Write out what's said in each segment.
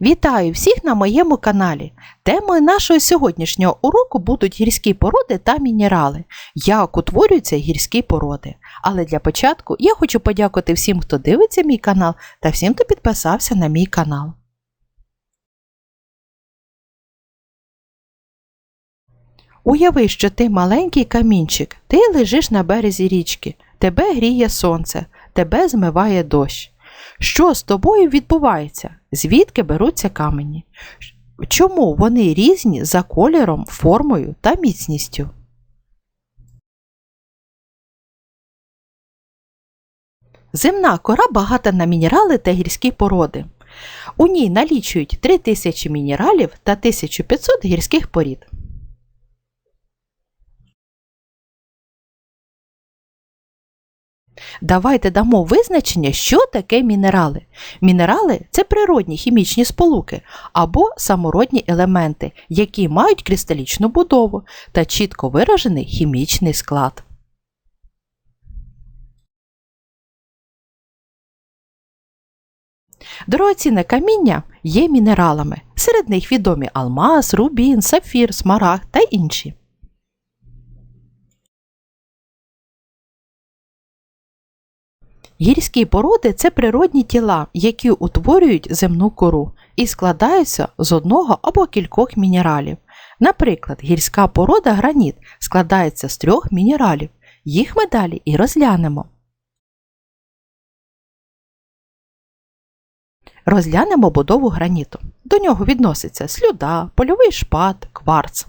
Вітаю всіх на моєму каналі. Темою нашого сьогоднішнього уроку будуть гірські породи та мінерали, як утворюються гірські породи. Але для початку я хочу подякувати всім, хто дивиться мій канал та всім, хто підписався на мій канал. Уяви, що ти маленький камінчик, ти лежиш на березі річки, тебе гріє сонце, тебе змиває дощ. Що з тобою відбувається? Звідки беруться камені? Чому вони різні за кольором, формою та міцністю? Земна кора багата на мінерали та гірські породи. У ній налічують 3000 мінералів та 1500 гірських порід. Давайте дамо визначення, що таке мінерали. Мінерали це природні хімічні сполуки або самородні елементи, які мають кристалічну будову та чітко виражений хімічний склад. Дорогоцінне каміння є мінералами. Серед них відомі алмаз, рубін, сафір, смарагд та інші. Гірські породи це природні тіла, які утворюють земну кору і складаються з одного або кількох мінералів. Наприклад, гірська порода граніт складається з трьох мінералів. Їх ми далі і розглянемо. Розглянемо будову граніту. До нього відноситься слюда, польовий шпат, кварц.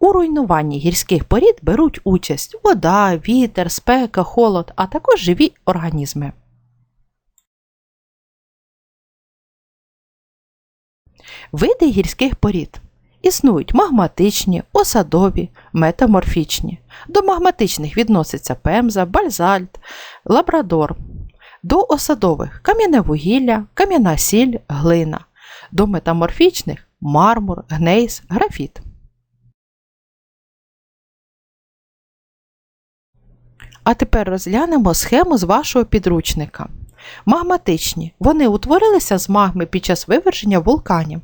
У руйнуванні гірських порід беруть участь вода, вітер, спека, холод, а також живі організми. Види гірських порід існують магматичні, осадові, метаморфічні. До магматичних відноситься пемза, бальзальт, лабрадор. До осадових кам'яне вугілля, кам'яна сіль, глина. До метаморфічних мармур, гнейс, графіт. А тепер розглянемо схему з вашого підручника. Магматичні. Вони утворилися з магми під час виверження вулканів.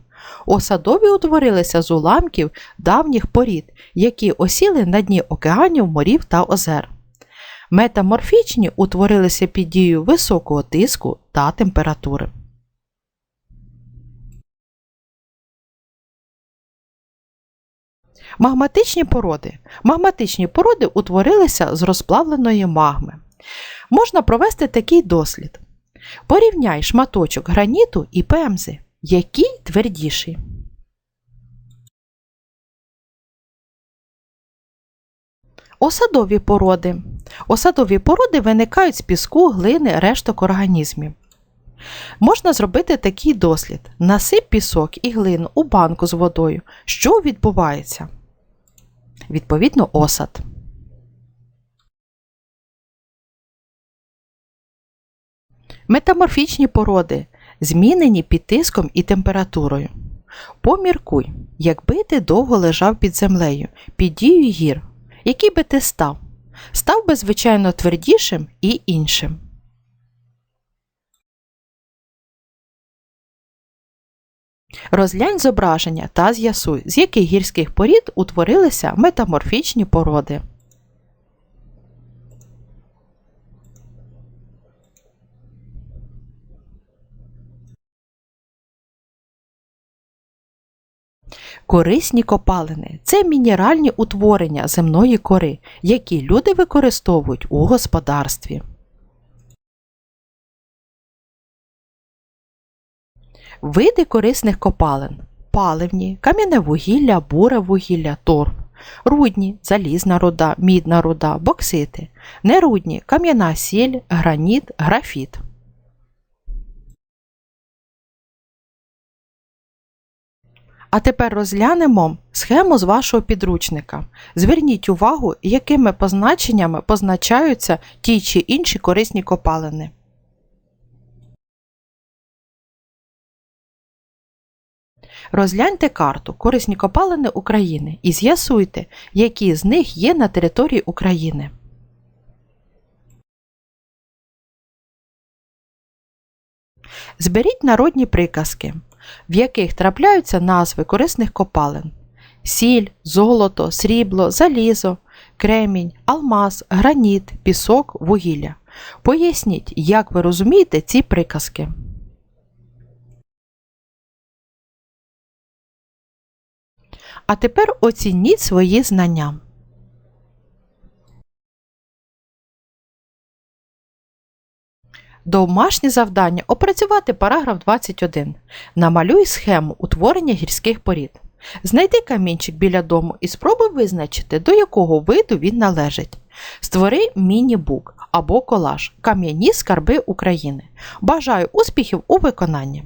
Осадові утворилися з уламків давніх порід, які осіли на дні океанів, морів та озер. Метаморфічні утворилися під дією високого тиску та температури. Магматичні породи. Магматичні породи утворилися з розплавленої магми. Можна провести такий дослід. Порівняй шматочок граніту і пемзи. Який твердіший? Осадові породи. Осадові породи виникають з піску, глини, решток організмів. Можна зробити такий дослід: насип пісок і глину у банку з водою. Що відбувається? Відповідно, осад. Метаморфічні породи змінені під тиском і температурою. Поміркуй, якби ти довго лежав під землею, під дією гір, який би ти став? Став би, звичайно, твердішим і іншим. Розглянь зображення та з'ясуй, з яких гірських порід утворилися метаморфічні породи. Корисні копалини це мінеральні утворення земної кори, які люди використовують у господарстві. Види корисних копалин паливні, кам'яне вугілля, буре вугілля, торф, рудні, залізна руда, мідна руда, боксити, нерудні, кам'яна сіль, граніт, графіт. А тепер розглянемо схему з вашого підручника. Зверніть увагу, якими позначеннями позначаються ті чи інші корисні копалини. Розгляньте карту корисні копалини України і з'ясуйте, які з них є на території України. Зберіть народні приказки, в яких трапляються назви корисних копалин: сіль, золото, срібло, залізо, кремінь, алмаз, граніт, пісок, вугілля. Поясніть, як ви розумієте ці приказки. А тепер оцініть свої знання. Домашнє завдання опрацювати параграф 21. Намалюй схему утворення гірських порід. Знайди камінчик біля дому і спробуй визначити, до якого виду він належить. Створи міні-бук або колаж Кам'яні скарби України. Бажаю успіхів у виконанні!